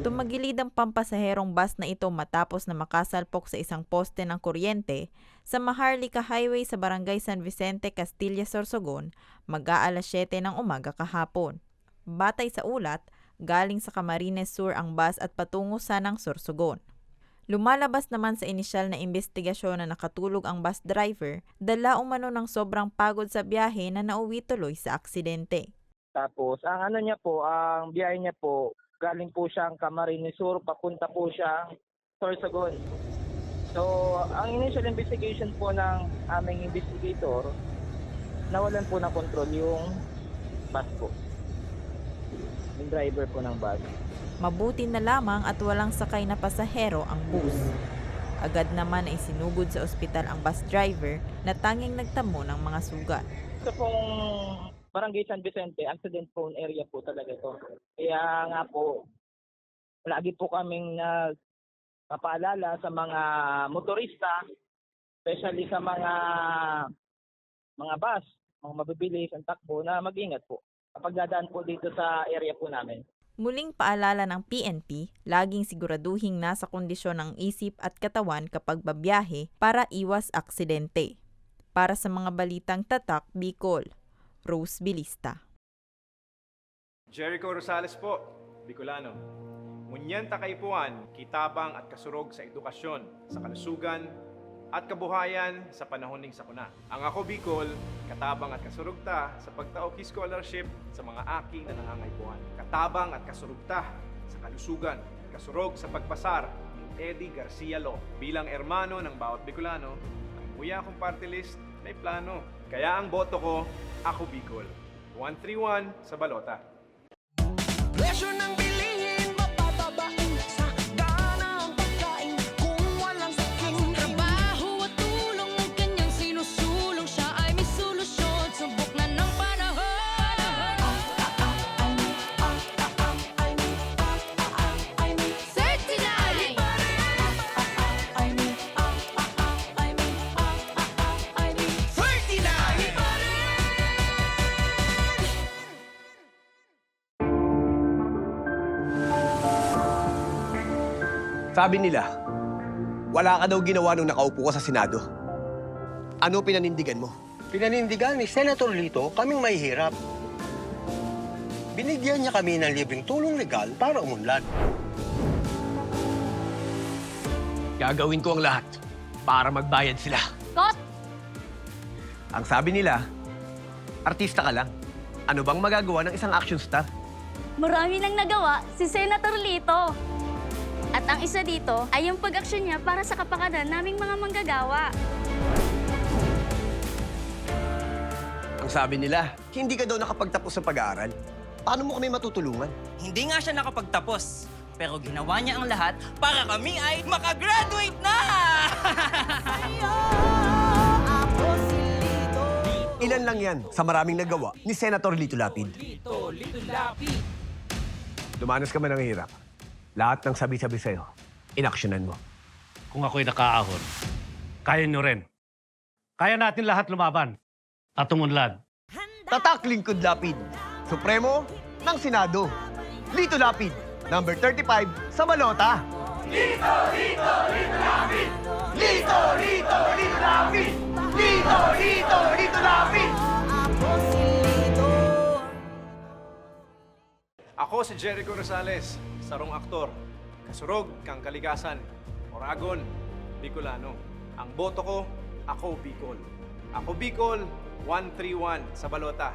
Tumagilid ang pampasaherong bus na ito matapos na makasalpok sa isang poste ng kuryente sa Maharlika Highway sa Barangay San Vicente, Castilla, Sorsogon, mag-aalas 7 ng umaga kahapon. Batay sa ulat, galing sa Camarines Sur ang bus at patungo sanang Sorsogon. Lumalabas naman sa inisyal na investigasyon na nakatulog ang bus driver, dala umano ng sobrang pagod sa biyahe na nauwi tuloy sa aksidente. Tapos, ang ano niya po, ang biyahe niya po, galing po siyang Camarines Sur, papunta po siyang Sorsogon. So, ang initial investigation po ng aming investigator, nawalan po ng control yung bus po. Yung driver po ng bus. Mabuti na lamang at walang sakay na pasahero ang bus. Agad naman ay sinugod sa ospital ang bus driver na tanging nagtamo ng mga sugat. Ito pong Barangay San Vicente, accident prone area po talaga ito. Kaya nga po, lagi po kaming nagpapaalala sa mga motorista, especially sa mga mga bus, mga mabibilis ang takbo na mag-ingat po kapag dadaan po dito sa area po namin. Muling paalala ng PNP, laging siguraduhing nasa kondisyon ng isip at katawan kapag babiyahe para iwas aksidente. Para sa mga balitang tatak, Bicol, Rose Bilista. Jericho Rosales po, Bicolano. Ngunyan takaipuan, kitabang at kasurog sa edukasyon, sa kalusugan, at kabuhayan sa panahon ning sakuna. Ang ako Bicol, katabang at kasurugta sa pagtaoki scholarship sa mga aki na nangangaipuan. Katabang at kasurugta sa kalusugan, kasurog sa pagpasar ni Eddie Garcia Lo. Bilang ermano ng bawat Bicolano, ang kuya kong party list may plano. Kaya ang boto ko, ako Bicol. 131 sa balota. Presyo ng Sabi nila, wala ka daw ginawa nung nakaupo ka sa Senado. Ano pinanindigan mo? Pinanindigan ni Senator Lito kaming may hirap. Binigyan niya kami ng libreng tulong legal para umunlad. Gagawin ko ang lahat para magbayad sila. Kot! Ang sabi nila, artista ka lang. Ano bang magagawa ng isang action star? Marami nang nagawa si Senator Lito. At ang isa dito ay yung pag-aksyon niya para sa kapakanan naming mga manggagawa. Ang sabi nila, hindi ka daw nakapagtapos sa pag-aaral. Paano mo kami matutulungan? Hindi nga siya nakapagtapos. Pero ginawa niya ang lahat para kami ay makagraduate na! Ilan lang yan sa maraming nagawa ni Senator Lito Lapid. Dumanas ka man ng hirap. Lahat ng sabi-sabi sa'yo, inaksyonan mo. Kung ako'y nakaahon, kaya nyo rin. Kaya natin lahat lumaban at umunlad. Tatak Lingkod Lapid, Supremo ng Senado. Lito Lapid, number 35 sa balota. Lito, Lito, Lito Lapid! Lito, Lito, Lito Lapid! Lito, Lito, Lito Lapid! Ako si Jericho Rosales, sarong aktor, kasurog kang kaligasan, Oragon, Bicolano. Ang boto ko, ako Bicol. Ako Bicol, 131 sa balota.